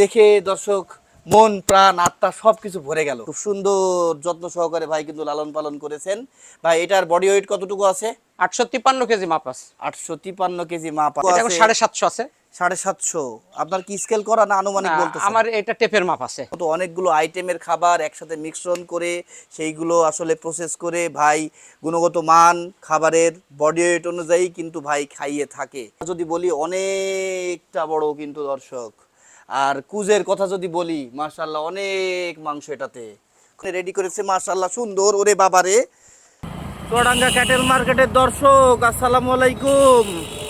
দেখে দর্শক মন প্রাণ আত্মা সবকিছু ভরে গেল। খুব সুন্দর যত্ন সহকারে ভাই কিন্তু লালন পালন করেছেন। ভাই এটার বডি ওয়েট কতটুকু আছে? আটশো তিপ্পান্ন কেজি মাপ আছে। আটশো তিপান্ন কেজি মাপ সাড়ে সাতশো আছে। সাড়ে সাতশো। আপনার কি স্কেল করা না আনুমানিক বলতে আমার এটা টেপের মাপ আছে। তো অনেকগুলো আইটেমের খাবার একসাথে মিশ্রণ করে সেইগুলো আসলে প্রসেস করে ভাই গুণগত মান খাবারের বডি ওয়েট অনুযায়ী কিন্তু ভাই খাইয়ে থাকে। যদি বলি অনেকটা বড় কিন্তু দর্শক। আর কুজের কথা যদি বলি মার্শাল্লাহ অনেক মাংস এটাতে। রেডি করেছে মার্শাল্লাহ সুন্দর ওরে বাবারে। চুয়াডাঙ্গা ক্যাটেল মার্কেটের দর্শক আসসালামু আলাইকুম।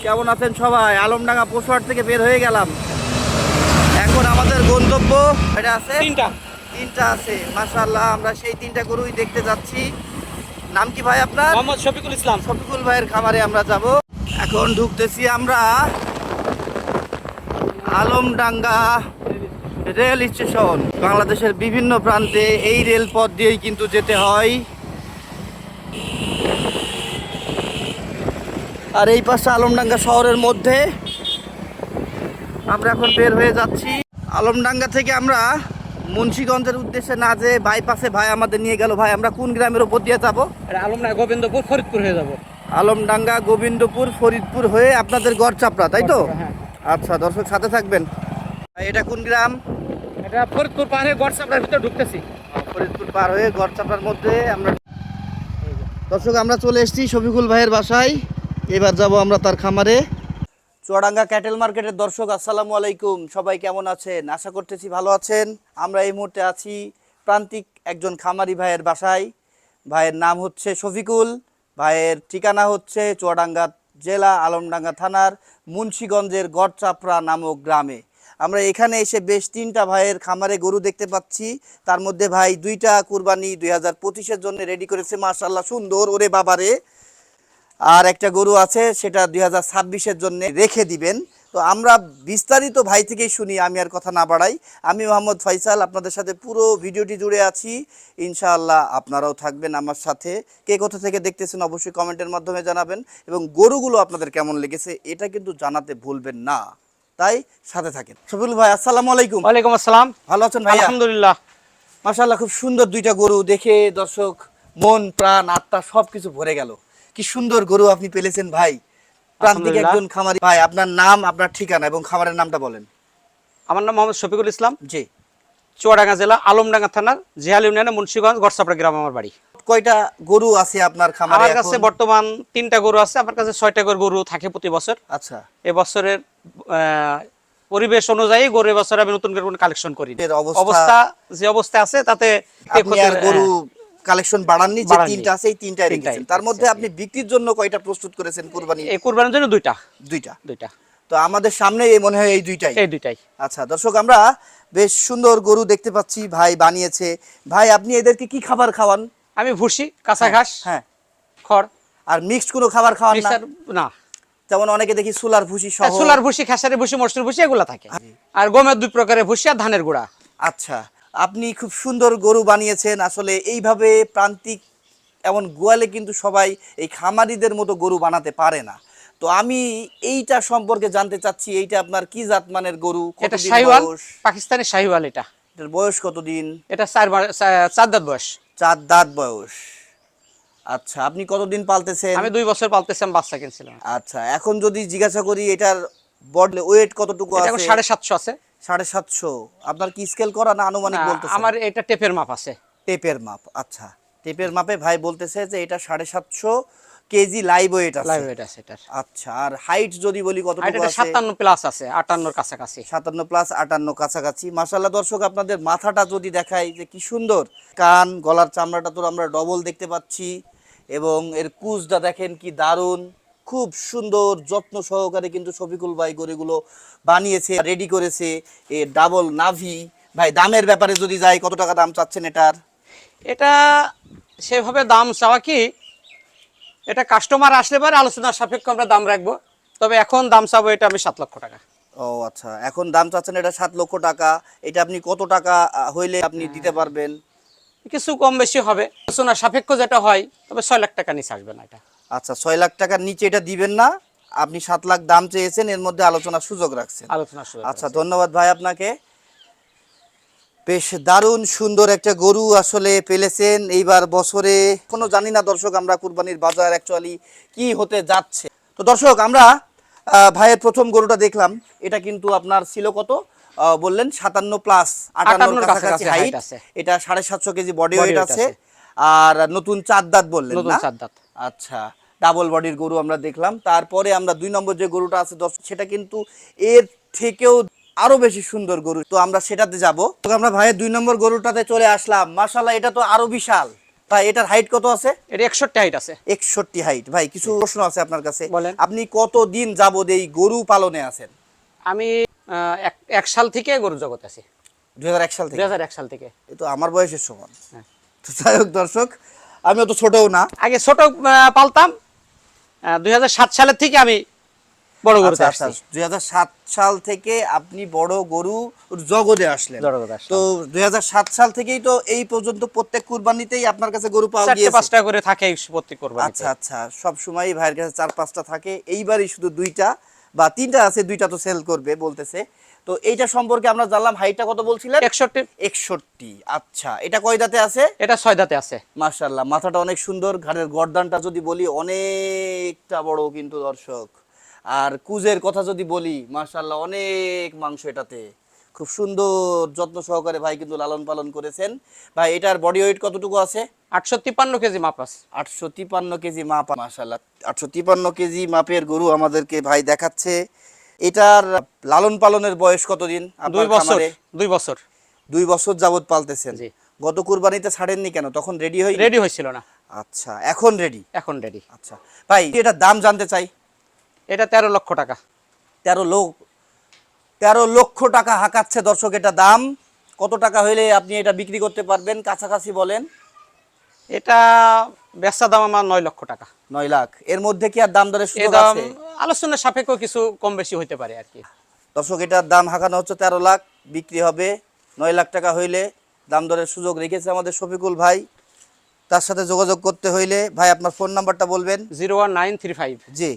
কেমন আছেন সবাই? আলমডাঙ্গা পশুহাট থেকে বের হয়ে গেলাম। এখন আমাদের গন্তব্য এটা আছে? তিনটা। তিনটা আছে মাশাআল্লাহ আমরা সেই তিনটা গরুই দেখতে যাচ্ছি। নাম কি ভাই আপনার? মোহাম্মদ শফিকুল ইসলাম। শফিকুল ভাইয়ের খামারে আমরা যাব। এখন ঢুকতেছি আমরা আলমডাঙ্গা রেল স্টেশন। বাংলাদেশের বিভিন্ন প্রান্তে এই রেল পথ দিয়েই কিন্তু যেতে হয়। আর এই পাশে আলমডাঙ্গা শহরের মধ্যে আমরা এখন বের হয়ে যাচ্ছি। আলমডাঙ্গা থেকে আমরা মুন্সীগঞ্জের উদ্দেশ্যে না যে বাইপাসে ভাই আমাদের নিয়ে গেল। ভাই আমরা কোন গ্রামের উপর দিয়ে যাব? আলমনা গোবিন্দপুর ফরিদপুর হয়ে যাব। আলমডাঙ্গা গোবিন্দপুর ফরিদপুর হয়ে আপনাদের গড় চাপড়া তাই তো? হ্যাঁ। আচ্ছা দর্শক সাথে থাকবেন। এটা কোন গ্রাম? এটা ফরিদপুর পাহাড়ে হোয়াটসঅ্যাপের ভিতরে ঢুকতেছি। ফরিদপুর পার হয়ে গড় চাপড়ার মধ্যে আমরা দর্শক আমরা চলে এসেছি শফিকুল ভাইয়ের বাসায়। এবার যাব আমরা তার খামারে। চুয়াডাঙ্গা ক্যাটেল মার্কেটের দর্শক আসসালামু আলাইকুম। সবাই কেমন আছেন? আশা করতেছি ভালো আছেন। আমরা এই মুহূর্তে আছি প্রান্তিক একজন খামারি ভাইয়ের বাসায়। ভাইয়ের নাম হচ্ছে শফিকুল। ভাইয়ের ঠিকানা হচ্ছে চুয়াডাঙ্গা জেলা আলমডাঙ্গা থানার মুন্সীগঞ্জের গড়চাপড়া নামক গ্রামে। আমরা এখানে এসে বেশ তিনটা ভাইয়ের খামারে গরু দেখতে পাচ্ছি। তার মধ্যে ভাই দুইটা কুরবানি দুই হাজার পঁচিশের জন্য রেডি করেছে। মার্শাল্লাহ সুন্দর। ওরে বাবারে! আর একটা গরু আছে সেটা দুই হাজার ছাব্বিশের জন্য রেখে দিবেন। তো আমরা বিস্তারিত ভাই থেকেই শুনি আমি আর কথা না বাড়াই। আমি মোহাম্মদ ফয়সাল আপনাদের সাথে পুরো ভিডিওটি জুড়ে আছি। ইনশাআল্লাহ আপনারাও থাকবেন আমার সাথে। কে কোথা থেকে দেখতেছেন অবশ্যই কমেন্টের মাধ্যমে জানাবেন। এবং গরুগুলো আপনাদের কেমন লেগেছে এটা কিন্তু জানাতে ভুলবেন না। তাই সাথে থাকেন। শফিকুল ভাই আসসালামু আলাইকুম। ওয়ালাইকুম আসসালাম। ভালো আছেন ভাই আলহামদুলিল্লাহ। মাশাআল্লাহ খুব সুন্দর দুইটা গরু দেখে দর্শক মন প্রাণ আত্মা সবকিছু ভরে গেল। কি সুন্দর গরু আপনি পেলেছেন ভাই। প্রান্তিক একজন খামারি। ভাই আপনার নাম আপনার ঠিকানা এবং খামারের নামটা বলেন। আমার নাম মোহাম্মদ শফিকুল ইসলাম। জি। চুয়াডাঙ্গা জেলা আলমডাঙ্গা থানার জিহাল ইউনিয়নে মুন্সিগঞ্জ গড়সাপড়া গ্রাম আমার বাড়ি। কয়টা গরু আছে আপনার খামারে আমার কাছে বর্তমান তিনটা গরু আছে। আমার কাছে ছয়টা করে গরু থাকে প্রতি বছর। আচ্ছা। এ বছরের আহ, পরিবেশ অনুযায়ী গরু এবছর আমি নতুন করে কোনো কালেকশন করি অবস্থা- যে অবস্থা আছে তাতে গরু। কালেকশন বাড়াননি যে তিনটা আছে এই তিনটাই রেখেছেন। তার মধ্যে আপনি বিক্রির জন্য কয়টা প্রস্তুত করেছেন কুরবানি? এই কুরবানির জন্য দুইটা। দুইটা। দুইটা। তো আমাদের সামনে এই মনে হয় এই দুইটাই। এই দুইটাই। আচ্ছা দর্শক আমরা বেশ সুন্দর গরু দেখতে পাচ্ছি ভাই বানিয়েছে। ভাই আপনি এদেরকে কি খাবার খাওয়ান? আমি ভুসি কাঁচা ঘাস হ্যাঁ। খড়। আর মিক্সড কোনো খাবার খাওয়ান না? না। যেমন অনেকে দেখি সোলার ভুসি সহ। সোলার ভুসি খেসারি ভুসি মসুর ভুসি এগুলা থাকে। আর গমের দুই প্রকারের ভুসি আর ধানের গুঁড়া। আচ্ছা। আপনি খুব সুন্দর গরু বানিয়েছেন। আসলে এইভাবে প্রান্তিক এমন গোয়ালে কিন্তু সবাই এই খামারিদের মতো গরু বানাতে পারে না। তো আমি এইটা সম্পর্কে জানতে চাচ্ছি এইটা আপনার কি জাত মানের গরু? এটা শাহিওয়াল বয়স? পাকিস্তানি শাহিওয়াল এটা। এটার বয়স কতদিন? এটা চার চার দাঁত বয়স। চার দাঁত বয়স। আচ্ছা আপনি কতদিন পালতেছেন? আমি দুই বছর পালতেছিলাম বাচ্চা কিনছিলাম। আচ্ছা এখন যদি জিজ্ঞাসা করি এটার বডি ওয়েট কতটুকু এখন সাড়ে সাতশো আছে। সাড়ে সাতশো। আপনার কি স্কেল করা না আনুমানিক না, বলতেছে আমার এটা টেপের মাপ আছে। টেপের মাপ আচ্ছা। টেপের মাপে ভাই বলতেছে যে এটা সাড়ে সাতশো কেজি লাইভ ওয়েট আছে। লাইভ ওয়েট আছে এটার। আচ্ছা আর হাইট যদি বলি এটা আছে? সাতান্ন প্লাস আছে আটান্নর কাছাকাছি। সাতান্ন প্লাস আটান্ন কাছাকাছি। মাসাল্লাহ দর্শক আপনাদের মাথাটা যদি দেখাই যে কি সুন্দর। কান গলার চামড়াটা তো আমরা ডবল দেখতে পাচ্ছি। এবং এর কুচটা দেখেন কি দারুণ। খুব সুন্দর যত্ন সহকারে কিন্তু শফিকুল ভাই গরুগুলো বানিয়েছে রেডি করেছে এ ডাবল নাভি। ভাই দামের ব্যাপারে যদি যাই কত টাকা দাম চাচ্ছেন এটার? এটা সেভাবে দাম চাওয়া কি এটা কাস্টমার আসলে পরে আলোচনার সাপেক্ষ আমরা দাম রাখব তবে এখন দাম চাবো এটা আমি সাত লক্ষ টাকা। ও আচ্ছা এখন দাম চাচ্ছেন এটা সাত লক্ষ টাকা এটা আপনি কত টাকা হইলে আপনি দিতে পারবেন? কিছু কম বেশি হবে আলোচনার সাপেক্ষ যেটা হয় তবে ছয় লাখ টাকা নিচে আসবে না এটা। আচ্ছা ছয় লাখ টাকার নিচে এটা দিবেন না। আপনি সাত লাখ দাম চেয়েছেন এর মধ্যে আলোচনার সুযোগ রাখছেন। আচ্ছা ধন্যবাদ ভাই আপনাকে। বেশ দারুণ সুন্দর একটা গরু আসলে পেলেছেন। এইবার বছরে কোনো জানি না দর্শক আমরা কুরবানির বাজার অ্যাকচুয়ালি কি হতে যাচ্ছে। তো দর্শক আমরা ভাইয়ের প্রথম গরুটা দেখলাম। এটা কিন্তু আপনার ছিল কত? বললেন সাতান্ন প্লাস আটান্নর 58 কাছাকাছি হাইট এটা সাড়ে সাতশো কেজি বডি ওয়েট আছে। আছে। আর নতুন চার দাঁত বললেন নতুন চার দাঁত। আচ্ছা ডাবল বডির গরু আমরা দেখলাম। তারপরে আমরা দুই নম্বর যে গরুটা আছে দর্শক সেটা কিন্তু এর থেকেও আরও বেশি সুন্দর গরু। তো আমরা সেটাতে যাব। তো আমরা ভাইয়ের দুই নম্বর গরুটাতে চলে আসলাম। মাশাল্লাহ এটা তো আরও বিশাল। ভাই এটার হাইট কত আছে? এটা হাইট আছে। একষট্টি হাইট ভাই কিছু প্রশ্ন আছে আপনার কাছে? আপনি কত দিন যাবত এই গরু পালনে আছেন? আমি এক- সাল থেকে গরু জগৎ আছি। দুই হাজার এক সাল দুই থেকে এক সাল থেকে। তো আমার বয়সের সমান। হ্যাঁ। তো যাই হোক দর্শক আমি অত ছোটও না। আগে ছোট পালতাম। দুই সালের থেকে আমি বড় গরুতে আচ্ছা, আসছি। দুই সাল থেকে আপনি বড় গরু জগতে আসলেন। তো দুই হাজার সাত সাল থেকেই তো এই পর্যন্ত প্রত্যেক কুরবানিতেই আপনার কাছে গরু পাওয়া গিয়েছে। পাঁচটা করে থাকে প্রত্যেক আচ্ছা আচ্ছা সব সময় ভাইয়ের কাছে চার পাঁচটা থাকে। এইবারই শুধু দুইটা বা তিনটা আছে দুইটা তো সেল করবে বলতেছে। তো এইটা সম্পর্কে আমরা জানলাম হাইটটা কত বলছিলেন? একষট্টি। একষট্টি আচ্ছা। এটা কয় দাঁতে আছে? এটা ছয় দাঁতে আছে। মাশাল্লাহ মাথাটা অনেক সুন্দর ঘাড়ের গর্দানটা যদি বলি অনেকটা বড় কিন্তু দর্শক। আর কুজের কথা যদি বলি মাশাল্লাহ অনেক মাংস এটাতে। খুব সুন্দর যত্ন সহকারে ভাই কিন্তু লালন পালন করেছেন। ভাই এটার বডি ওয়েট কতটুকু আছে? আটশো তিপ্পান্ন কেজি মাপ আছে। আটশো তিপান্ন কেজি মাপ মাশাল্লাহ আটশো তিপান্ন কেজি মাপের গরু আমাদেরকে ভাই দেখাচ্ছে। এটার লালন পালনের বয়স কতদিন দুই বছর দুই বছর। দুই বছর যাবত পালতেছেন। গত কুরবানিতে ছাড়েননি কেন? তখন রেডি হয়ে রেডি হয়েছিল না। আচ্ছা এখন রেডি এখন রেডি আচ্ছা ভাই এটার দাম জানতে চাই। এটা তেরো লক্ষ টাকা। তেরো লোক তেরো লক্ষ টাকা হাঁকাচ্ছে দর্শক এটা দাম। কত টাকা হইলে আপনি এটা বিক্রি করতে পারবেন? কাছাকাছি বলেন। এটা বেচা দাম আমার নয় লক্ষ টাকা। নয় লাখ। এর মধ্যে কি আর দাম দরের সুযোগ আছে? আলোচনার সাপেক্ষ কিছু কম বেশি হইতে পারে আর কি। দর্শক এটার দাম হাঁকানো হচ্ছে তেরো লাখ বিক্রি হবে নয় লাখ টাকা হইলে। দাম দরের সুযোগ রেখেছে আমাদের শফিকুল ভাই। তার সাথে যোগাযোগ করতে হইলে ভাই আপনার ফোন নাম্বারটা বলবেন। Zero one nine three five. জি।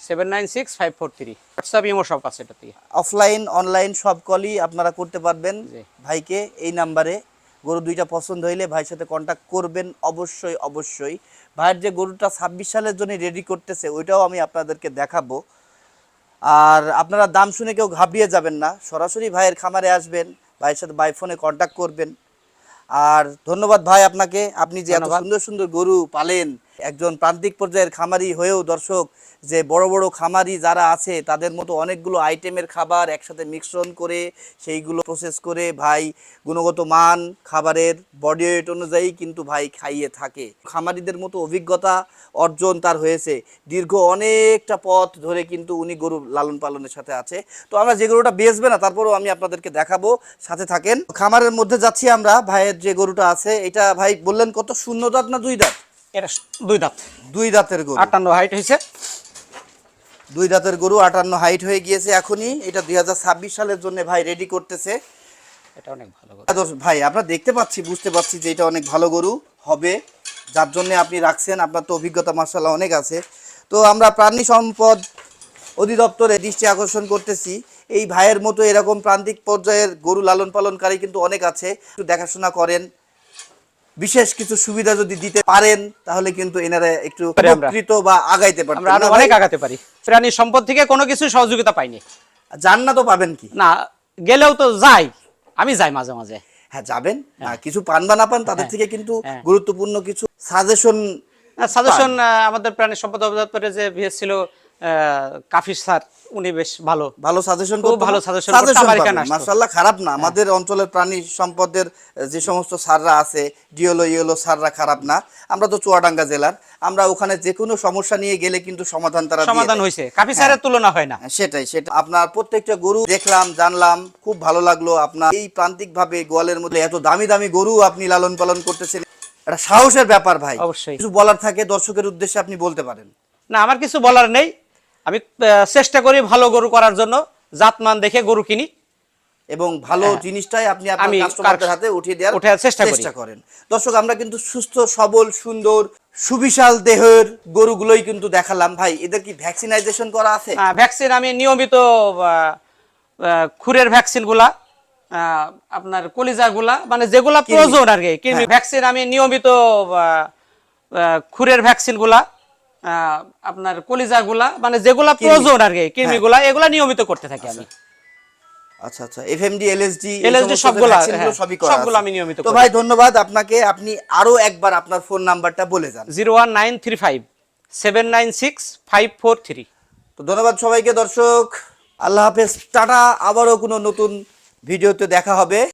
Seven nine six five four three. WhatsApp imo সব আছে এটা থেকে অফলাইন অনলাইন সব কলই আপনারা করতে পারবেন। ভাইকে এই নাম্বারে। গরু দুইটা পছন্দ হইলে ভাইয়ের সাথে কন্ট্যাক্ট করবেন। অবশ্যই অবশ্যই। ভাইয়ের যে গরুটা ছাব্বিশ সালের জন্য রেডি করতেছে ওইটাও আমি আপনাদেরকে দেখাবো। আর আপনারা দাম শুনে কেউ ঘাবড়িয়ে যাবেন না। সরাসরি ভাইয়ের খামারে আসবেন ভাইয়ের সাথে বাই ফোনে কন্ট্যাক্ট করবেন। আর ধন্যবাদ ভাই আপনাকে। আপনি যে এত সুন্দর সুন্দর গরু পালেন একজন প্রান্তিক পর্যায়ের খামারি হয়েও দর্শক, যে বড় বড় খামারি যারা আছে, তাদের মতো অনেকগুলো আইটেমের খাবার একসাথে মিশ্রণ করে, সেইগুলো প্রসেস করে ভাই গুণগত মান, খাবারের বডি ওয়েট অনুযায়ী কিন্তু ভাই খাইয়ে থাকে। খামারিদের মতো অভিজ্ঞতা অর্জন তার হয়েছে। দীর্ঘ অনেকটা পথ ধরে কিন্তু উনি গরু লালন পালনের সাথে আছে। তো আমরা যে গরুটা বেচবে না, তারপরেও আমি আপনাদেরকে দেখাবো। সাথে থাকেন, খামারের মধ্যে যাচ্ছি আমরা, ভাইয়ের যে গরুটা আছে, এটা ভাই বললেন কত? শূন্য দাঁত না দুই দাঁত? এটা দুই দাঁত। দুই দাঁতের গরু। আটান্ন হাইট হয়েছে। দুই দাঁতের গরু আটান্ন হাইট হয়ে গিয়েছে এখনই। এটা দু হাজার ছাব্বিশ সালের জন্য ভাই রেডি করতেছে। এটা অনেক ভালো গরু। ভাই আমরা দেখতে পাচ্ছি বুঝতে পারছি যে এটা অনেক ভালো গরু হবে। যার জন্য আপনি রাখছেন আপনার তো অভিজ্ঞতা মার্শাল্লাহ অনেক আছে। তো আমরা প্রাণী সম্পদ অধিদপ্তরে দৃষ্টি আকর্ষণ করতেছি। এই ভাইয়ের মতো এরকম প্রান্তিক পর্যায়ের গরু লালন পালনকারী কিন্তু অনেক আছে। একটু দেখাশোনা করেন। বিশেষ কিছু সুবিধা যদি দিতে পারেন তাহলে কিন্তু এনারা একটু উপকৃত বা আগাইতে পারবেন। আমরা? অনেক আগাতে পারি। প্রাণী সম্পদ থেকে কোনো কিছু সহযোগিতা পাইনি। জান্নাত তো পাবেন কি? না গেলেও তো যাই। আমি যাই মাঝে মাঝে। হ্যাঁ যাবেন। না কিছু পান বা না পান তাদের থেকে কিন্তু হ্যাঁ। গুরুত্বপূর্ণ কিছু সাজেশন সাজেশন আমাদের প্রাণী সম্পদ অধিদপ্তরে যে ছিল কাফির স্যার উনি বেশ ভালো। ভালো সাজেশন খুব ভালো। মাশাআল্লাহ খারাপ না। আমাদের অঞ্চলের প্রাণী সম্পদের যে সমস্ত আছে ডিওলো ইয়েলো খারাপ না। আমরা তো চুয়াডাঙ্গা জেলার। আমরা ওখানে যে কোনো সমস্যা নিয়ে গেলে কিন্তু সমাধান তারা সমাধান হয়েছে। কাফি স্যারের তুলনা হয় না। হ্যাঁ, সেটাই সেটা আপনার প্রত্যেকটা গরু দেখলাম জানলাম খুব ভালো লাগল আপনার। এই প্রান্তিক ভাবে গোয়ালের মধ্যে এত দামি দামি গরু আপনি লালন পালন করতেছেন এটা সাহসের ব্যাপার ভাই। অবশ্যই। কিছু বলার থাকে দর্শকের উদ্দেশ্যে আপনি বলতে পারেন। না আমার কিছু বলার নেই। আমি চেষ্টা করি ভালো গরু করার জন্য জাতমান দেখে গরু কিনি। এবং ভালো জিনিসটাই আপনি আপনার হ্যাঁ। আমি কাস্টমারদের হাতে উঠিয়ে দেওয়ার চেষ্টা করেন। দর্শক আমরা কিন্তু সুস্থ সবল সুন্দর সুবিশাল দেহের গরুগুলোই কিন্তু দেখালাম। ভাই এদের কি ভ্যাকসিনাইজেশন করা আছে? ভ্যাকসিন আমি নিয়মিত খুরের ভ্যাকসিনগুলা আপনার কলিজাগুলা মানে যেগুলা প্রয়োজন আর কি ভ্যাকসিন আমি নিয়মিত খুরের ভ্যাকসিনগুলা আহ, আপনার কলিজাগুলা মানে যেগুলা প্রয়োজন আর কি কৃমিগুলা এগুলা নিয়মিত করতে থাকি আমি। আচ্ছা আচ্ছা এফএমডি এলএসডি LSD সবগুলা, হ্যাঁ, সবগুলা আমি নিয়মিত তো ভাই ধন্যবাদ আপনাকে। আপনি আরও একবার আপনার ফোন নাম্বারটা বলে যান। Zero one nine three five seven nine six five four three তো ধন্যবাদ সবাইকে দর্শক। আল্লাহ হাফেজ। টাটা। আবারও কোনো নতুন ভিডিওতে দেখা হবে।